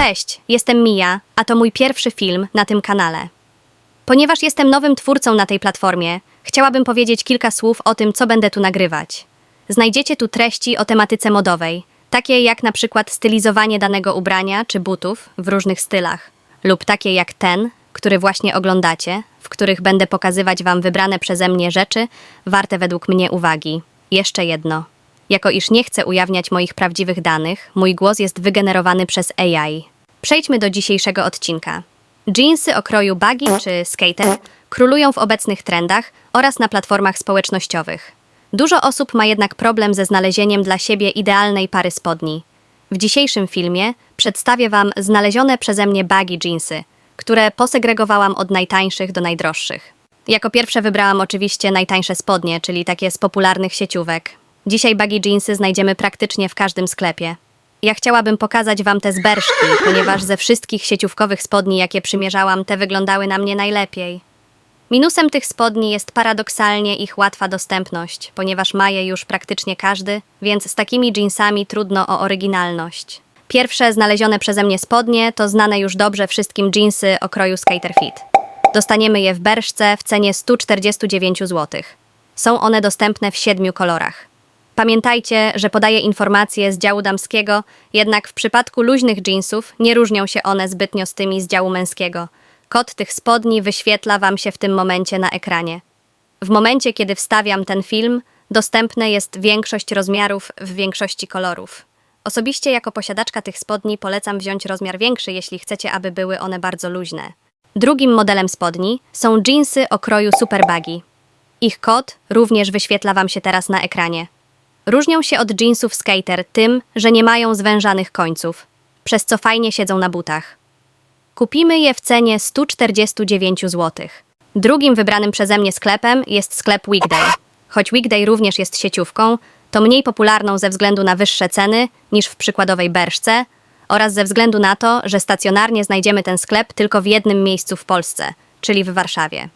Cześć, jestem Mia, a to mój pierwszy film na tym kanale. Ponieważ jestem nowym twórcą na tej platformie, chciałabym powiedzieć kilka słów o tym, co będę tu nagrywać. Znajdziecie tu treści o tematyce modowej, takie jak na przykład stylizowanie danego ubrania czy butów w różnych stylach, lub takie jak ten, który właśnie oglądacie, w których będę pokazywać Wam wybrane przeze mnie rzeczy warte według mnie uwagi. Jeszcze jedno. Jako iż nie chcę ujawniać moich prawdziwych danych, mój głos jest wygenerowany przez AI. Przejdźmy do dzisiejszego odcinka. Jeansy o kroju baggy czy skater królują w obecnych trendach oraz na platformach społecznościowych. Dużo osób ma jednak problem ze znalezieniem dla siebie idealnej pary spodni. W dzisiejszym filmie przedstawię Wam znalezione przeze mnie baggy jeansy, które posegregowałam od najtańszych do najdroższych. Jako pierwsze wybrałam oczywiście najtańsze spodnie, czyli takie z popularnych sieciówek. Dzisiaj baggy jeansy znajdziemy praktycznie w każdym sklepie. Ja chciałabym pokazać Wam te zberszki, ponieważ ze wszystkich sieciówkowych spodni, jakie przymierzałam, te wyglądały na mnie najlepiej. Minusem tych spodni jest paradoksalnie ich łatwa dostępność, ponieważ ma je już praktycznie każdy, więc z takimi jeansami trudno o oryginalność. Pierwsze znalezione przeze mnie spodnie to znane już dobrze wszystkim jeansy o kroju Skater Fit. Dostaniemy je w berszce w cenie 149 zł. Są one dostępne w siedmiu kolorach. Pamiętajcie, że podaję informacje z działu damskiego, jednak w przypadku luźnych jeansów nie różnią się one zbytnio z tymi z działu męskiego. Kod tych spodni wyświetla Wam się w tym momencie na ekranie. W momencie, kiedy wstawiam ten film, dostępne jest większość rozmiarów w większości kolorów. Osobiście jako posiadaczka tych spodni polecam wziąć rozmiar większy, jeśli chcecie, aby były one bardzo luźne. Drugim modelem spodni są jeansy o kroju super baggy. Ich kod również wyświetla Wam się teraz na ekranie. Różnią się od jeansów skater tym, że nie mają zwężanych końców, przez co fajnie siedzą na butach. Kupimy je w cenie 149 zł. Drugim wybranym przeze mnie sklepem jest sklep Weekday. Choć Weekday również jest sieciówką, to mniej popularną ze względu na wyższe ceny niż w przykładowej Berszce oraz ze względu na to, że stacjonarnie znajdziemy ten sklep tylko w jednym miejscu w Polsce, czyli w Warszawie.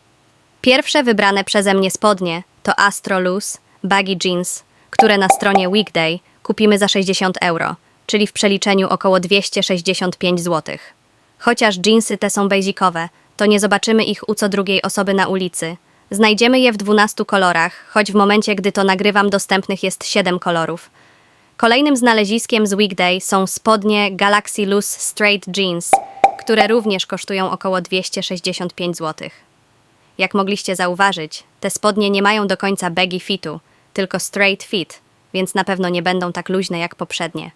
Pierwsze wybrane przeze mnie spodnie to Astro Loose Baggy Jeans, które na stronie Weekday kupimy za 60 euro, czyli w przeliczeniu około 265 zł. Chociaż jeansy te są basicowe, to nie zobaczymy ich u co drugiej osoby na ulicy. Znajdziemy je w 12 kolorach, choć w momencie, gdy to nagrywam, dostępnych jest 7 kolorów. Kolejnym znaleziskiem z Weekday są spodnie Galaxy Loose Straight Jeans, które również kosztują około 265 zł. Jak mogliście zauważyć, te spodnie nie mają do końca baggy fitu, tylko straight fit, więc na pewno nie będą tak luźne jak poprzednie.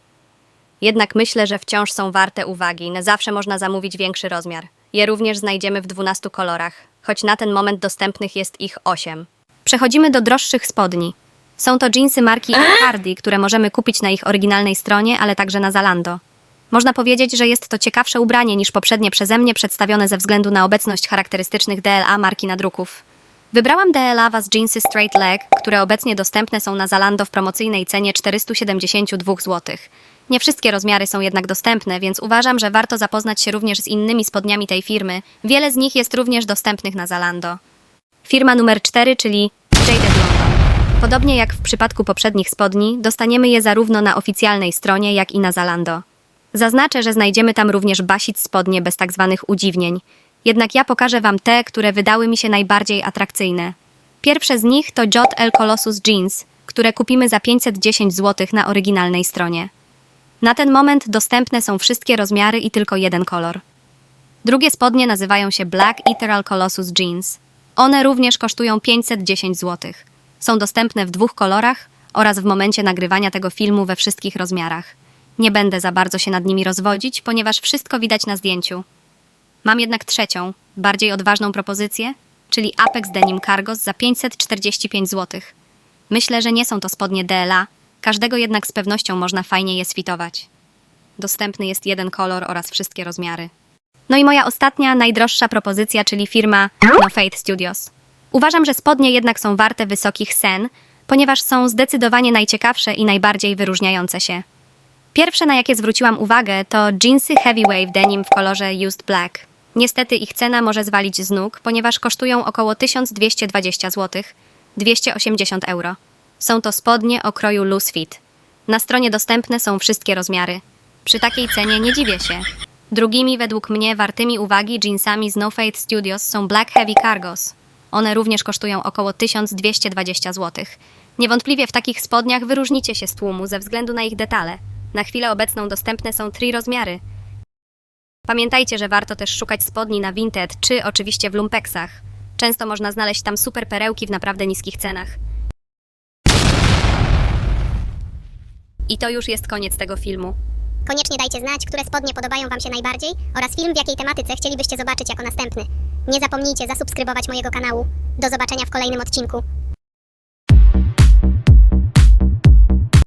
Jednak myślę, że wciąż są warte uwagi. Na zawsze można zamówić większy rozmiar. Je również znajdziemy w 12 kolorach, choć na ten moment dostępnych jest ich 8. Przechodzimy do droższych spodni. Są to jeansy marki Hardy, które możemy kupić na ich oryginalnej stronie, ale także na Zalando. Można powiedzieć, że jest to ciekawsze ubranie niż poprzednie przeze mnie przedstawione ze względu na obecność charakterystycznych DLA marki nadruków. Wybrałam DLA Was jeansy Straight Leg, które obecnie dostępne są na Zalando w promocyjnej cenie 472 zł. Nie wszystkie rozmiary są jednak dostępne, więc uważam, że warto zapoznać się również z innymi spodniami tej firmy. Wiele z nich jest również dostępnych na Zalando. Firma numer 4, czyli Jaded London. Podobnie jak w przypadku poprzednich spodni, dostaniemy je zarówno na oficjalnej stronie, jak i na Zalando. Zaznaczę, że znajdziemy tam również basic spodnie bez tak zwanych udziwnień. Jednak ja pokażę Wam te, które wydały mi się najbardziej atrakcyjne. Pierwsze z nich to Jot El Colossus Jeans, które kupimy za 510 zł na oryginalnej stronie. Na ten moment dostępne są wszystkie rozmiary i tylko jeden kolor. Drugie spodnie nazywają się Black Ethereal Colossus Jeans. One również kosztują 510 zł. Są dostępne w dwóch kolorach oraz w momencie nagrywania tego filmu we wszystkich rozmiarach. Nie będę za bardzo się nad nimi rozwodzić, ponieważ wszystko widać na zdjęciu. Mam jednak trzecią, bardziej odważną propozycję, czyli Apex Denim Cargos za 545 zł. Myślę, że nie są to spodnie DLA, każdego jednak z pewnością można fajnie je sfitować. Dostępny jest jeden kolor oraz wszystkie rozmiary. No i moja ostatnia, najdroższa propozycja, czyli firma No Faith Studios. Uważam, że spodnie jednak są warte wysokich sen, ponieważ są zdecydowanie najciekawsze i najbardziej wyróżniające się. Pierwsze, na jakie zwróciłam uwagę, to jeansy Heavywave Denim w kolorze Used Black. Niestety ich cena może zwalić z nóg, ponieważ kosztują około 1220 zł, 280 euro. Są to spodnie o kroju loose fit. Na stronie dostępne są wszystkie rozmiary. Przy takiej cenie nie dziwię się. Drugimi według mnie wartymi uwagi jeansami z No Fate Studios są Black Heavy Cargos. One również kosztują około 1220 zł. Niewątpliwie w takich spodniach wyróżnicie się z tłumu ze względu na ich detale. Na chwilę obecną dostępne są trzy rozmiary. Pamiętajcie, że warto też szukać spodni na Vinted czy oczywiście w lumpeksach. Często można znaleźć tam super perełki w naprawdę niskich cenach. I to już jest koniec tego filmu. Koniecznie dajcie znać, które spodnie podobają Wam się najbardziej oraz film, w jakiej tematyce chcielibyście zobaczyć jako następny. Nie zapomnijcie zasubskrybować mojego kanału. Do zobaczenia w kolejnym odcinku.